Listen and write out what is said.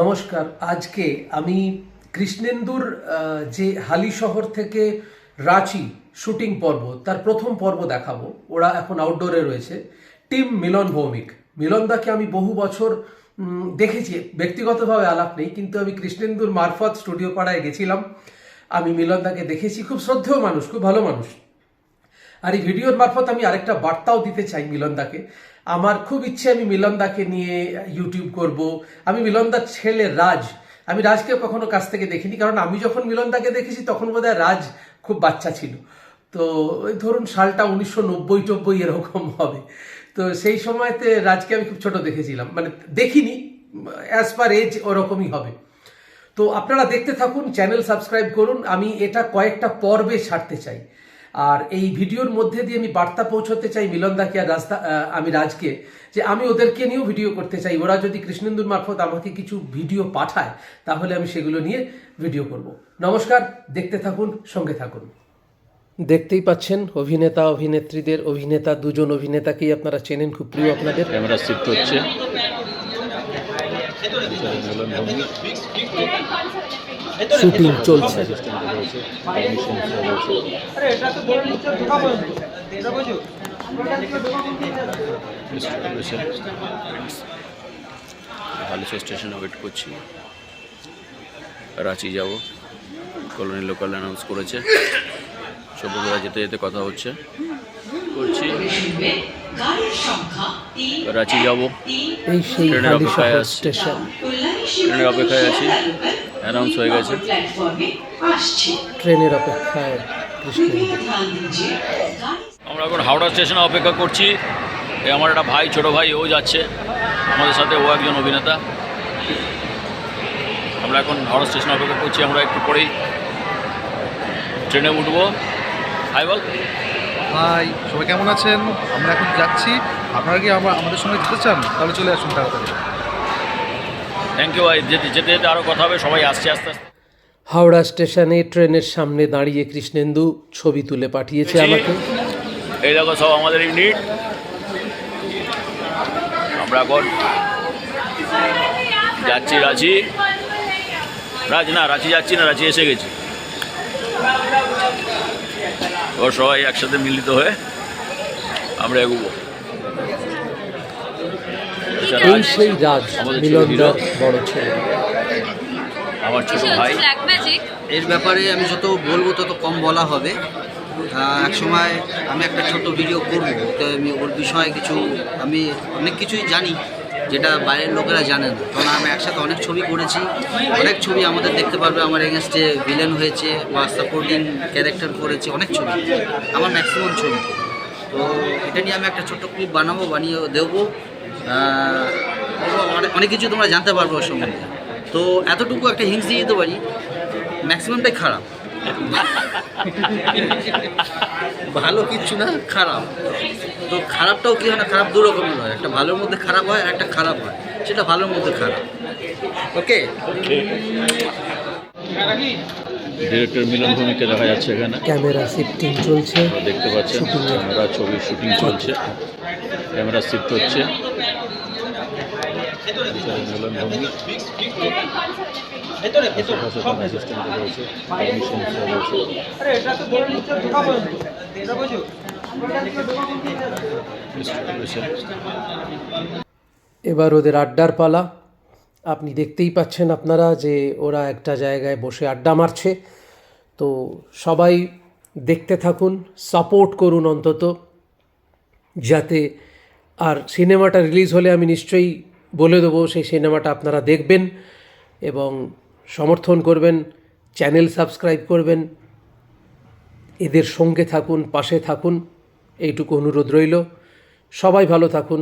নমস্কার, আজকে আমি কৃষ্ণেন্দুর যে হালি শহর থেকে রাঁচি শুটিং পর্ব, তার প্রথম পর্ব দেখাবো। ওরা এখন আউটডোরে রয়েছে। টিম মিলন ভৌমিক। মিলনদাকে আমি বহু বছর দেখেছি। ব্যক্তিগতভাবে আলাপ নেই, কিন্তু আমি কৃষ্ণেন্দুর মারফত স্টুডিও পাড়ায় গেছিলাম। আমি মিলনদাকে দেখেছি। খুব শ্রদ্ধেয় মানুষ, খুব ভালো মানুষ। আর এই ভিডিওর মারফত আমি আরেকটা বার্তাও দিতে চাই মিলনদাকে। আমার খুব ইচ্ছে আমি মিলনদাকে নিয়ে ইউটিউব করব। আমি মিলনদার ছেলে রাজ। আমি রাজকে কখনো কাছ থেকে দেখিনি, কারণ আমি যখন মিলনদাকে দেখেছি, তখন বোধহয় রাজ খুব বাচ্চা ছিল। তো ওই ধরুন সালটা উনিশশো নব্বই টব্বই এরকম হবে। তো সেই সময়তে রাজকে আমি খুব ছোট দেখেছিলাম। মানে দেখিনি অ্যাজ পার এজ ওরকমই হবে। তো আপনারা দেখতে থাকুন চ্যানেল সাবস্ক্রাইব করুন। আমি এটা কয়েকটা পর্বে ছাড়তে চাই। আর এই ভিডিওর মধ্যে দিয়ে আমি বার্তা পৌঁছতে চাই মিলনদাকে আর রাস্তা আমি রাজকে যে আমি ওদেরকে নিয়েও ভিডিও করতে চাই। ওরা যদি কৃষ্ণেন্দুর মারফত আমাকে কিছু ভিডিও পাঠায় তাহলে আমি সেগুলো নিয়ে ভিডিও করব। নমস্কার দেখতে থাকুন সঙ্গে থাকুন। দেখতেই পাচ্ছেন অভিনেতা অভিনেত্রীদের অভিনেতা দুজন অভিনেতাকেই আপনারা চেনেন খুব প্রিয় আপনাদের। ক্যামেরা শিফট হচ্ছে। মিলন শুটিং চলছে। রয়েছে ডিস্ট্রিবিউশন হালিশা স্টেশনে ওয়েট করছি। রাঁচি যাব। কলোনি লোকাল অ্যানাউন্স করেছে। সবুজরা যেতে যেতে কথা হচ্ছে। করছি। রাঁচি যাব। এই সেই ট্রেনের অপেক্ষায় আছি। স্টেশন। ট্রেনের অপেক্ষায় আছি। অ্যানাউন্স হয়ে গেছে। ট্রেনের অপেক্ষায় আমরা এখন হাওড়া স্টেশনে অপেক্ষা করছি। এ আমার একটা ভাই ছোট ভাই ও যাচ্ছে। আমাদের সাথে ও একজন অভিনেতা। আমরা এখন হাওড়া স্টেশনে অপেক্ষা করছি। আমরা একটু পরেই ট্রেনে উঠবো। হাই বল। হাই সবাই কেমন আছেন? আমরা এখন যাচ্ছি। আপনারা কি আমরা আমাদের সঙ্গে যেতে চান? তাহলে চলে আসুন তাড়াতাড়ি। থ্যাংক ইউ ভাই। যেতে যেতে যেতে আরও কথা হবে। সবাই আসছে আস্তে আস্তে। হাওড়া স্টেশনে ট্রেনের সামনে দাঁড়িয়ে কৃষ্ণেন্দু ছবি তুলে পাঠিয়েছে আমাকে। এই দেখো সব আমাদের ইউনিট। আমরা এখন যাচ্ছি রাঁচি। রাজ না রাঁচি যাচ্ছি না রাঁচি এসে গেছি। ও সবাই একসাথে মিলিত হয়ে আমরা এগোবো। আচ্ছা, এই সেই রাজ আমাদের ছোট মিলনদার হিরো। বড় ছেলে। আমার ছোট ভাই। এর ব্যাপারে আমি যত বলব তত কম বলা হবে। এক সময় আমি একটা ছোট ভিডিও করব তো আমি ওর বিষয়ে কিছু আমি অনেক কিছুই জানি। যেটা বাইরের লোকেরা জানে না। কারণ আমি একসাথে অনেক ছবি করেছি। অনেক ছবি আমাদের দেখতে পারবে। আমার এগেনস্টে ভিলেন হয়েছে বা সাপোর্টিং ক্যারেক্টার করেছে, অনেক ছবি। আমার ম্যাক্সিমাম ছবি। তো এটা নিয়ে আমি একটা ছোট্ট ক্লিপ বানাবো, বানিয়ে দেবো। অনেক কিছু তোমরা জানতে পারবে ওর সম্বন্ধে। তো এতটুকু একটা হিংস দিয়ে দিতে পারি। ম্যাক্সিমামটাই খারাপ। ভালো কিচ্ছু না খারাপ। তো খারাপটাও কি হয় না? খারাপ দু রকমের হয়। একটা ভালোর মধ্যে খারাপ হয় আর একটা খারাপ হয়। সেটা ভালোর মধ্যে খারাপ। ওকে? ডিরেক্টর মিলন ভূমিকে দেখা যাচ্ছে এখানে। ক্যামেরা শিফটিং চলছে। দেখতে পাচ্ছেন ক্যামেরা ছবি শুটিং চলছে। ক্যামেরা শিফট হচ্ছে। মিলন ভূমি রয়েছে permission রয়েছে। Distribution. এবার ওদের আড্ডার পালা। আপনি দেখতেই পাচ্ছেন আপনারা যে ওরা একটা জায়গায় বসে আড্ডা মারছে। তো সবাই দেখতে থাকুন সাপোর্ট করুন অন্তত যাতে আর সিনেমাটা রিলিজ হলে আমি নিশ্চয়ই বলে দেবো সেই সিনেমাটা আপনারা দেখবেন এবং সমর্থন করবেন, চ্যানেল সাবস্ক্রাইব করবেন, এদের সঙ্গে থাকুন, পাশে থাকুন, এইটুকু অনুরোধ রইল। সবাই ভালো থাকুন।